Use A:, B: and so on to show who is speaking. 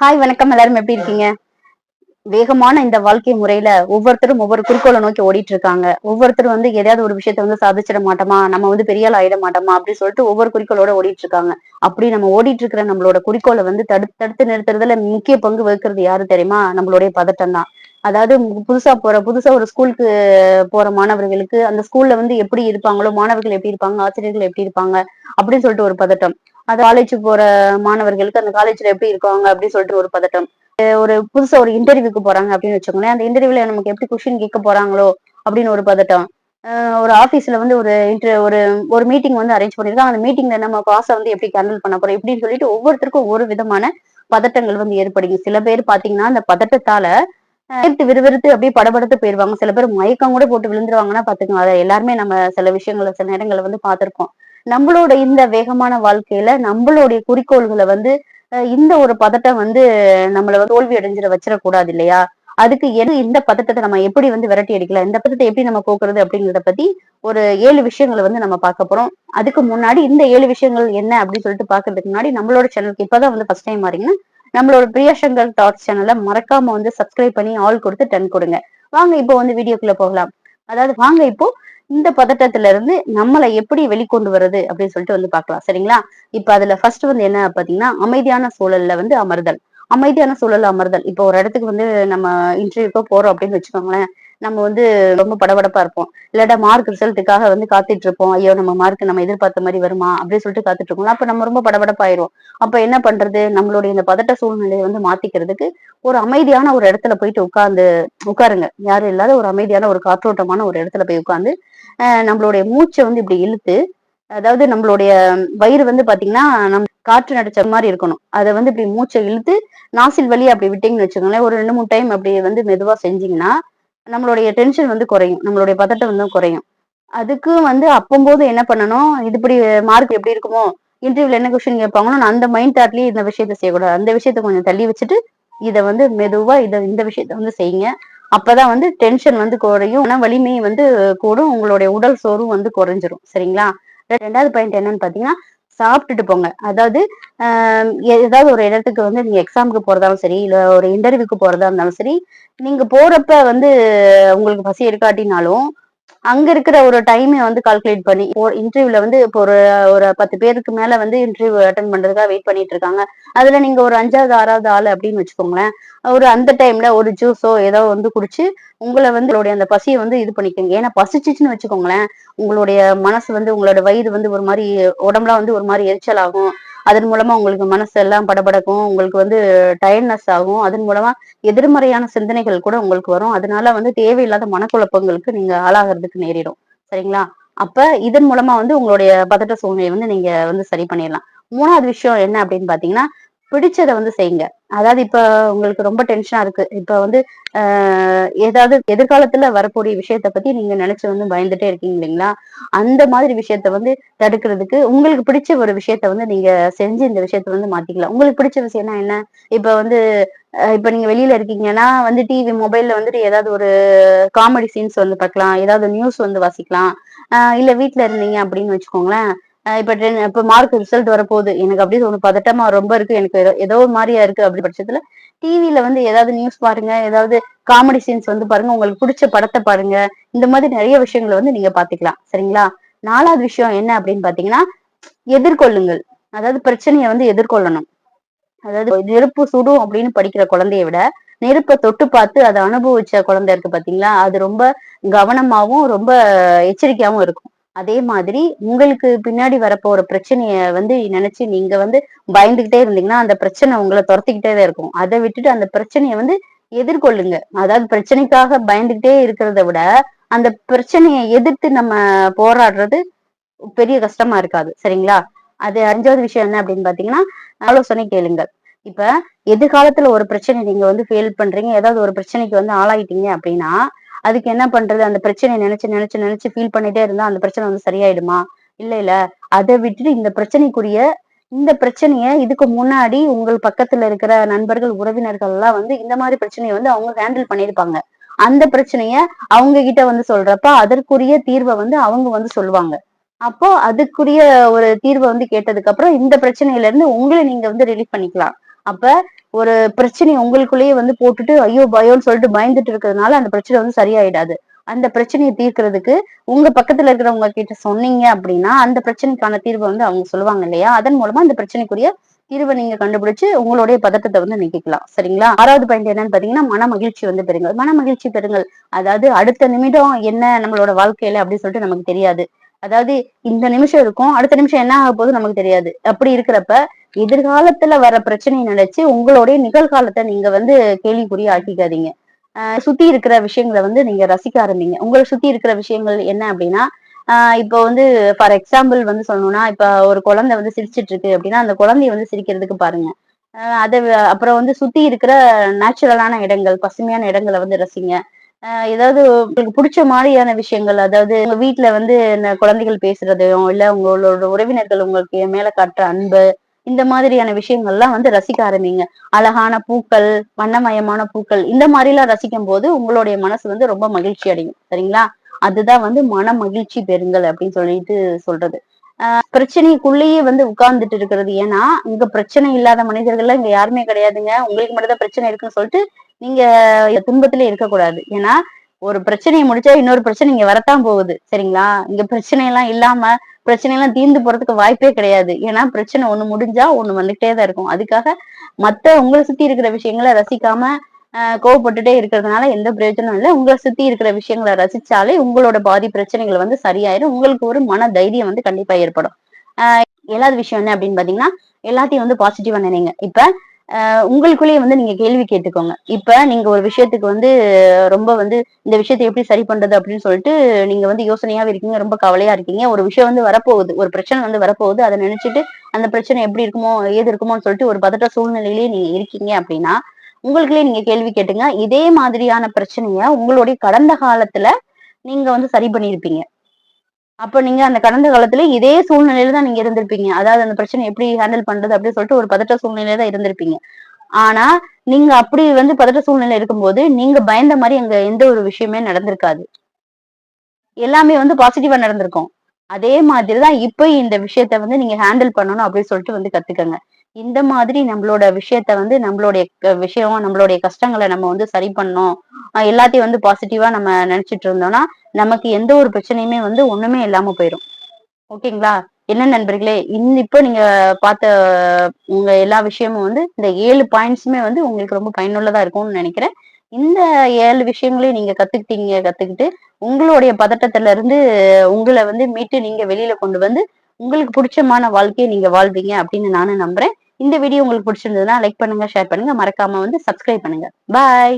A: Hi வணக்கம். எல்லாரும் எப்படி இருக்கீங்க? வேகமான இந்த வாழ்க்கை முறையில ஒவ்வொருத்தரும் ஒவ்வொரு குறிக்கோளை நோக்கி ஓடிட்டு இருக்காங்க ஒவ்வொருத்தரும் வந்து எதையாவது ஒரு விஷயத்த வந்து சாதிச்சிட மாட்டோமா? நம்ம வந்து பெரிய ஆள் ஆயிட மாட்டோமா? அப்படின்னு சொல்லிட்டு ஒவ்வொரு குறிக்கோளோட ஓடிட்டு இருக்காங்க அப்படி நம்ம ஓடிட்டு இருக்கிற நம்மளோட குறிக்கோளை வந்து தடுத்து தடுத்து நிறுத்துறதுல முக்கிய பங்கு வகிக்கிறது யாரு தெரியுமா? நம்மளுடைய பதட்டம் தான். அதாவது புதுசா போற புதுசா ஒரு ஸ்கூலுக்கு போற மாணவர்களுக்கு அந்த ஸ்கூல்ல வந்து எப்படி இருப்பாங்களோ மாணவர்கள் எப்படி இருப்பாங்க ஆசிரியர்கள் எப்படி இருப்பாங்க அப்படின்னு சொல்லிட்டு ஒரு பதட்டம். அது காலேஜ் போற மாணவர்களுக்கு அந்த காலேஜ்ல எப்படி இருக்காங்க அப்படின்னு சொல்லிட்டு ஒரு பதட்டம். ஒரு புதுசா ஒரு இன்டர்வியூக்கு போறாங்க அப்படின்னு வச்சுக்கோங்களேன். அந்த இன்டர்வியூல நமக்கு எப்படி கொஸ்டின் கேட்க போறாங்களோ அப்படின்னு ஒரு பதட்டம். ஒரு ஆபீஸ்ல வந்து ஒரு இன்டர் ஒரு ஒரு மீட்டிங் வந்து அரேஞ்ச் பண்ணிருக்காங்க அந்த மீட்டிங்ல நம்ம காசை வந்து எப்படி கேண்டில் பண்ண போறோம் இப்படின்னு சொல்லிட்டு ஒவ்வொருத்தருக்கும் ஒவ்வொரு விதமான பதட்டங்கள் வந்து ஏற்படுங்க சில பேர் பாத்தீங்கன்னா அந்த பதட்டத்தால விறுவிறுத்து விறுவிறுத்து அப்படியே படபடத்து போயிருவாங்க. சில பேர் மயக்கம் கூட போட்டு விழுந்துருவாங்கன்னா பாத்துக்கோங்க. அதை எல்லாருமே நம்ம சில விஷயங்கள சில நேரங்கள்ல வந்து பாத்திருக்கோம் நம்மளோட இந்த வேகமான வாழ்க்கையில நம்மளுடைய குறிக்கோள்களை வந்து இந்த ஒரு பதட்டம் வந்து நம்மள வந்து தோல்வி அடைஞ்சிட வச்சிடக்கூடாது இல்லையா? அதுக்கு எது இந்த பதட்டத்தை நம்ம எப்படி வந்து விரட்டி அடிக்கலாம்? இந்த பதத்தை எப்படி நம்ம போக்குறது அப்படிங்கிறத பத்தி ஒரு ஏழு விஷயங்களை வந்து நம்ம பார்க்க போறோம். அதுக்கு முன்னாடி இந்த ஏழு விஷயங்கள் என்ன அப்படின்னு சொல்லிட்டு பாக்குறதுக்கு முன்னாடி நம்மளோட சேனலுக்கு இப்பதான் வந்து ஃபர்ஸ்ட் டைம் வரீங்கன்னா நம்மளோட பிரியாசங்கர் டாட்ஸ் சேனலை மறக்காம வந்து சப்ஸ்கிரைப் பண்ணி ஆல் கொடுத்து டன் கொடுங்க. வாங்க இப்போ வந்து வீடியோக்குள்ள போகலாம். அதாவது வாங்க இப்போ இந்த பதட்டத்துல இருந்து நம்மளை எப்படி வெளிக்கொண்டு வர்றது அப்படின்னு சொல்லிட்டு வந்து பார்க்கலாம். சரிங்களா? இப்ப அதுல ஃபர்ஸ்ட் வந்து என்ன பாத்தீங்கன்னா அமைதியான சூழல்ல வந்து அமர்தல். அமைதியான சூழல்ல அமர்தல். இப்போ ஒரு இடத்துக்கு வந்து நம்ம இன்டர்வியூக்கோ போறோம் அப்படின்னு வச்சுக்கோங்களேன். நம்ம வந்து ரொம்ப படபடப்பா இருப்போம். இல்லாட்டா மார்க் ரிசல்ட்டுக்காக வந்து காத்துட்டு இருப்போம் ஐயோ நம்ம மார்க் நம்ம எதிர்பார்த்த மாதிரி வருமா? அப்படின்னு சொல்லிட்டு காத்துட்டு இருக்கோம் அப்ப நம்ம ரொம்ப படபடப்பாயிரும். அப்ப என்ன பண்றது? நம்மளுடைய இந்த பதட்ட சூழ்நிலையை வந்து மாத்திக்கிறதுக்கு ஒரு அமைதியான ஒரு இடத்துல போயிட்டு உட்கார்ந்து உட்காருங்க. யாரும் இல்லாத ஒரு அமைதியான ஒரு காற்றோட்டமான ஒரு இடத்துல போய் உட்காந்து நம்மளுடைய மூச்சை வந்து இப்படி இழுத்து அதாவது நம்மளுடைய வயிறு வந்து பாத்தீங்கன்னா நம்ம காற்று நடிச்ச மாதிரி இருக்கணும். அதை வந்து இப்படி மூச்சை இழுத்து நாசில் வழியா அப்படி விட்டீங்கன்னு வச்சுக்கோங்களேன். ஒரு ரெண்டு மூணு டைம் அப்படி வந்து மெதுவா செஞ்சீங்கன்னா நம்மளுடைய டென்ஷன் வந்து குறையும். நம்மளுடைய பதட்டம் வந்து குறையும். அதுக்கு வந்து அப்பம்போது என்ன பண்ணணும்? இது இப்படி மார்க் எப்படி இருக்குமோ? இன்டர்வியூல என்ன கொஸ்டின் கேட்பாங்களோ நான் அந்த மைண்ட் தாட்லயே இந்த விஷயத்த செய்யக்கூடாது. அந்த விஷயத்த கொஞ்சம் தள்ளி வச்சுட்டு இதை வந்து மெதுவா இதை இந்த விஷயத்த வந்து செய்யுங்க. அப்பதான் வந்து டென்ஷன் வந்து குறையும். ஆனா வலிமை வந்து கூடும். உங்களுடைய உடல் சோர்வும் வந்து குறைஞ்சிரும். சரிங்களா? ரெண்டாவது பாயிண்ட் என்னன்னு பாத்தீங்கன்னா சாப்பிட்டுட்டு போங்க. அதாவது ஆஹ் ஏதாவது ஒரு இடத்துக்கு வந்து நீங்க எக்ஸாமுக்கு போறதாலும் சரி இல்ல ஒரு இன்டர்வியூக்கு போறதா இருந்தாலும் சரி நீங்க போறப்ப வந்து உங்களுக்கு பசி எடுக்காட்டினாலும் அங்க இருக்கிற ஒரு டைமை வந்து கால்குலேட் பண்ணி இன்டர்வியூல வந்து இப்போ ஒரு ஒரு பத்து பேருக்கு மேல வந்து இன்டர்வியூ அட்டன் பண்றதுக்காக வெயிட் பண்ணிட்டு இருக்காங்க. அதுல நீங்க ஒரு அஞ்சாவது ஆறாவது ஆள் அப்படின்னு வச்சுக்கோங்களேன். ஒரு அந்த டைம்ல ஒரு ஜூஸோ ஏதோ வந்து குடிச்சு உங்களை வந்து உங்களுடைய அந்த பசியை வந்து இது பண்ணிக்கோங்க. ஏன்னா பசிச்சுச்சுன்னு வச்சுக்கோங்களேன் உங்களுடைய மனசு வந்து உங்களோட வயிறு வந்து ஒரு மாதிரி உடம்புலாம் வந்து ஒரு மாதிரி எரிச்சல் ஆகும். அதன் மூலமா உங்களுக்கு மனசு எல்லாம் படபடக்கும் உங்களுக்கு வந்து டயர்ட்னஸ் ஆகும். அதன் மூலமா எதிர்மறையான சிந்தனைகள் கூட உங்களுக்கு வரும். அதனால வந்து தேவையில்லாத மனக்குழப்பங்களுக்கு நீங்க ஆளாகிறதுக்கு நேரிடும். சரிங்களா? அப்ப இதன் மூலமா வந்து உங்களுடைய பதட்ட சூழ்நிலையை வந்து நீங்க வந்து சரி பண்ணிடலாம். மூணாவது விஷயம் என்ன அப்படின்னு பாத்தீங்கன்னா பிடிச்சதை வந்து செய்யுங்க. அதாவது இப்ப உங்களுக்கு ரொம்ப டென்ஷனா இருக்கு. இப்ப வந்து ஏதாவது எதிர்காலத்துல வரக்கூடிய விஷயத்த பத்தி நீங்க நினைச்சு வந்து பயந்துட்டே இருக்கீங்க இல்லைங்களா? அந்த மாதிரி விஷயத்த வந்து தடுக்கிறதுக்கு உங்களுக்கு பிடிச்ச ஒரு விஷயத்த வந்து நீங்க செஞ்சு இந்த விஷயத்த வந்து மாத்திக்கலாம். உங்களுக்கு பிடிச்ச விஷயம்னா என்ன? இப்ப வந்து இப்ப நீங்க வெளியில இருக்கீங்கன்னா வந்து டிவி மொபைல்ல வந்துட்டு ஏதாவது ஒரு காமெடி சீன்ஸ் வந்து பார்க்கலாம். ஏதாவது நியூஸ் வந்து வாசிக்கலாம். ஆஹ் இல்ல வீட்டுல இருந்தீங்க அப்படின்னு வச்சுக்கோங்களேன். இப்ப இப்ப மார்க் ரிசல்ட் வரப்போகுது. எனக்கு அப்படியே ஒரு பதட்டமா ரொம்ப இருக்கு. எனக்கு ஏதோ ஏதோ ஒரு மாதிரியா இருக்கு அப்படி பட்சத்துல டிவில வந்து ஏதாவது நியூஸ் பாருங்க. ஏதாவது காமெடி சீன்ஸ் வந்து பாருங்க. உங்களுக்கு பிடிச்ச படத்தை பாருங்க. இந்த மாதிரி நிறைய விஷயங்களை வந்து நீங்க பாத்துக்கலாம். சரிங்களா? நாலாவது விஷயம் என்ன அப்படின்னு பாத்தீங்கன்னா எதிர்கொள்ளுங்கள். அதாவது பிரச்சனையை வந்து எதிர்கொள்ளணும். அதாவது நெருப்பு சுடும் அப்படின்னு படிக்கிற குழந்தைய விட நெருப்பை தொட்டு பார்த்து அதை அனுபவிச்ச குழந்தை இருக்கு பாத்தீங்களா? அது ரொம்ப கவனமாவும் ரொம்ப எச்சரிக்கையாவும் இருக்கும். அதே மாதிரி உங்களுக்கு பின்னாடி வரப்போற பிரச்சனைய வந்து நினைச்சு நீங்க வந்து பயந்துகிட்டே இருந்தீங்கன்னா அந்த பிரச்சனை உங்களை துரத்திக்கிட்டே தான் இருக்கும். அதை விட்டுட்டு அந்த பிரச்சனைய வந்து எதிர்கொள்ளுங்க. அதாவது பிரச்சனைக்காக பயந்துகிட்டே இருக்கிறத விட அந்த பிரச்சனையை எதிர்த்து நம்ம போராடுறது பெரிய கஷ்டமா இருக்காது. சரிங்களா? அது அஞ்சாவது விஷயம் என்ன அப்படின்னு பாத்தீங்கன்னா ஆலோசனை கேளுங்கள். இப்ப எதிர்காலத்துல ஒரு பிரச்சனை நீங்க வந்து ஃபெயில் பண்றீங்க. ஏதாவது ஒரு பிரச்சனைக்கு வந்து ஆளாயிட்டீங்க அப்படின்னா அதுக்கு என்ன பண்றது? அந்த பிரச்சனையை நினைச்சு நினைச்சு நினைச்சு ஃபீல் பண்ணிட்டே இருந்தா அந்த பிரச்சனை வந்து சரியாயிடுமா? இல்ல இல்ல. அதை விட்டுட்டு இந்த பிரச்சனைக்குரிய இந்த பிரச்சனைய இதுக்கு முன்னாடி உங்கள் பக்கத்துல இருக்கிற நண்பர்கள் உறவினர்கள் எல்லாம் வந்து இந்த மாதிரி பிரச்சனையை வந்து அவங்க ஹேண்டில் பண்ணிருப்பாங்க அந்த பிரச்சனைய அவங்க கிட்ட வந்து சொல்றப்ப அதற்குரிய தீர்வை வந்து அவங்க வந்து சொல்லுவாங்க. அப்போ அதுக்குரிய ஒரு தீர்வை வந்து கேட்டதுக்கு அப்புறம் இந்த பிரச்சனையில இருந்து உங்களை நீங்க வந்து ரிலீஃப் பண்ணிக்கலாம். அப்ப ஒரு பிரச்சனையை உங்களுக்குள்ளேயே வந்து போட்டுட்டு ஐயோ பயோன்னு சொல்லிட்டு பயந்துட்டு இருக்கிறதுனால அந்த பிரச்சனை வந்து சரியாயிடாது. அந்த பிரச்சனையை தீர்க்கிறதுக்கு உங்க பக்கத்துல இருக்கிறவங்க கிட்ட சொன்னீங்க அப்படின்னா அந்த பிரச்சனைக்கான தீர்வை வந்து அவங்க சொல்லுவாங்க இல்லையா? அதன் மூலமா அந்த பிரச்சனைக்குரிய தீர்வை நீங்க கண்டுபிடிச்சு உங்களுடைய பதட்டத்தை வந்து நீக்கிக்கலாம். சரிங்களா? ஆறாவது பாயிண்ட் என்னன்னு பாத்தீங்கன்னா மன மகிழ்ச்சி வந்து பெறுங்கள். மன மகிழ்ச்சி பெறுங்கள். அதாவது அடுத்த நிமிடம் என்ன நம்மளோட வாழ்க்கையில அப்படின்னு சொல்லிட்டு நமக்கு தெரியாது. அதாவது இந்த நிமிஷம் இருக்கும் அடுத்த நிமிஷம் என்ன ஆக போகுது நமக்கு தெரியாது. அப்படி இருக்கிறப்ப எதிர்காலத்துல வர பிரச்சனையை நினைச்சு உங்களுடைய நிகழ்காலத்தை நீங்க வந்து கேள்விக்குறி ஆக்கிக்காதீங்க. சுத்தி இருக்கிற விஷயங்களை வந்து நீங்க ரசிக்க ஆரம்பிங்க. உங்களை சுத்தி இருக்கிற விஷயங்கள் என்ன அப்படின்னா இப்போ வந்து ஃபார் எக்ஸாம்பிள் வந்து சொல்லணும்னா இப்ப ஒரு குழந்தை வந்து சிரிச்சிட்டு இருக்கு அப்படின்னா அந்த குழந்தைய வந்து சிரிக்கிறதுக்கு பாருங்க. அதை அப்புறம் வந்து சுத்தி இருக்கிற நேச்சுரலான இடங்கள் பசுமையான இடங்களை வந்து ரசிங்க. ஏதாவது உங்களுக்கு பிடிச்ச மாதிரியான விஷயங்கள் அதாவது உங்க வீட்டுல வந்து இந்த குழந்தைகள் பேசுறதையும் இல்ல உங்களோட உறவினர்கள் உங்களுக்கு மேல காட்டுற அன்பு இந்த மாதிரியான விஷயங்கள்லாம் வந்து ரசிக்க ஆரம்பிங்க. அழகான பூக்கள் வண்ணமயமான பூக்கள் இந்த மாதிரி எல்லாம் ரசிக்கும் போது உங்களுடைய மனசு வந்து ரொம்ப மகிழ்ச்சி அடையும். சரிங்களா? அதுதான் வந்து மன மகிழ்ச்சி பெறுங்கள் அப்படின்னு சொல்லிட்டு சொல்றது. ஆஹ் பிரச்சனைக்குள்ளேயே வந்து உட்கார்ந்துட்டு இருக்கிறது. ஏன்னா இங்க பிரச்சனை இல்லாத மனிதர்கள்லாம் இங்க யாருமே கிடையாதுங்க. உங்களுக்கு மட்டும்தான் பிரச்சனை இருக்குன்னு சொல்லிட்டு நீங்க துன்பத்திலே இருக்கக்கூடாது. ஏன்னா ஒரு பிரச்சனையை முடிச்சா இன்னொரு பிரச்சனை இங்க வரத்தான் போகுது சரிங்களா? இங்க பிரச்சனை எல்லாம் இல்லாம பிரச்சனை எல்லாம் தீர்ந்து போறதுக்கு வாய்ப்பே கிடையாது. ஏன்னா பிரச்சனை ஒண்ணு முடிஞ்சா ஒண்ணு வந்துகிட்டே தான் இருக்கும். அதுக்காக மத்த உங்களை சுத்தி இருக்கிற விஷயங்களை ரசிக்காம கோவப்பட்டுட்டே இருக்கிறதுனால எந்த பிரயோஜனம் இல்லை. உங்களை சுத்தி இருக்கிற விஷயங்களை ரசிச்சாலே உங்களோட பாதி பிரச்சனைகள் வந்து சரியாயிரும். உங்களுக்கு ஒரு மன தைரியம் வந்து கண்டிப்பா ஏற்படும். ஆஹ் ஏழாவது விஷயம் என்ன அப்படின்னு பாத்தீங்கன்னா எல்லாத்தையும் வந்து பாசிட்டிவா நினைங்க. இப்ப உங்களுக்குள்ளேயே வந்து நீங்க கேள்வி கேட்டுக்கோங்க. இப்ப நீங்க ஒரு விஷயத்துக்கு வந்து ரொம்ப வந்து இந்த விஷயத்தை எப்படி சரி பண்றது அப்படின்னு சொல்லிட்டு நீங்க வந்து யோசனையாவே இருக்கீங்க ரொம்ப கவலையா இருக்கீங்க. ஒரு விஷயம் வந்து வரப்போகுது ஒரு பிரச்சனை வந்து வரப்போகுது. அதை நினைச்சிட்டு அந்த பிரச்சனை எப்படி இருக்குமோ ஏது இருக்குமோன்னு சொல்லிட்டு ஒரு பதட்ட சூழ்நிலையிலேயே நீங்க இருக்கீங்க அப்படின்னா உங்களுக்குள்ளே நீங்க கேள்வி கேட்டுங்க. இதே மாதிரியான பிரச்சனைய உங்களுடைய கடந்த காலத்துல நீங்க வந்து சரி பண்ணியிருப்பீங்க. அப்ப நீங்க அந்த கடந்த காலத்துல இதே சூழ்நிலையில தான் நீங்க இருந்திருப்பீங்க. அதாவது அந்த பிரச்சனை எப்படி ஹேண்டில் பண்றது அப்படின்னு சொல்லிட்டு ஒரு பதட்ட சூழ்நிலையில தான் இருந்திருப்பீங்க. ஆனா நீங்க அப்படி வந்து பதட்ட சூழ்நிலை இருக்கும்போது நீங்க பயந்த மாதிரி அங்க எந்த ஒரு விஷயமே நடந்திருக்காது. எல்லாமே வந்து பாசிட்டிவா நடந்திருக்கும். அதே மாதிரிதான் இப்ப இந்த விஷயத்த வந்து நீங்க ஹேண்டில் பண்ணணும் அப்படின்னு சொல்லிட்டு வந்து கத்துக்கங்க. இந்த மாதிரி நம்மளோட விஷயத்த வந்து நம்மளுடைய க- விஷயம் நம்மளுடைய கஷ்டங்களை நம்ம வந்து சரி பண்ணோம் எல்லாத்தையும் வந்து பாசிட்டிவா நம்ம நினைச்சிட்டு இருந்தோம்னா நமக்கு எந்த ஒரு பிரச்சனையுமே வந்து ஒண்ணுமே இல்லாம போயிடும் ஓகேங்களா? என்ன நண்பர்களே இந்த இப்போ நீங்க பார்த்த உங்க எல்லா விஷயமும் வந்து இந்த ஏழு பாயிண்ட்ஸுமே வந்து உங்களுக்கு ரொம்ப பயனுள்ளதா இருக்கும்னு நினைக்கிறேன். இந்த ஏழு விஷயங்களையும் நீங்க கத்துக்கிட்டீங்க கத்துக்கிட்டு உங்களுடைய பதட்டத்துல இருந்து உங்களை வந்து மீட்டு நீங்க வெளியில கொண்டு வந்து உங்களுக்கு பிடிச்சமான வாழ்க்கையை நீங்க வாழ்வீங்க அப்படின்னு நானும் நம்புறேன். இந்த வீடியோ உங்களுக்கு பிடிச்சிருந்ததுன்னா லைக் பண்ணுங்க ஷேர் பண்ணுங்க. மறக்காம வந்து சப்ஸ்கிரைப் பண்ணுங்க. பாய்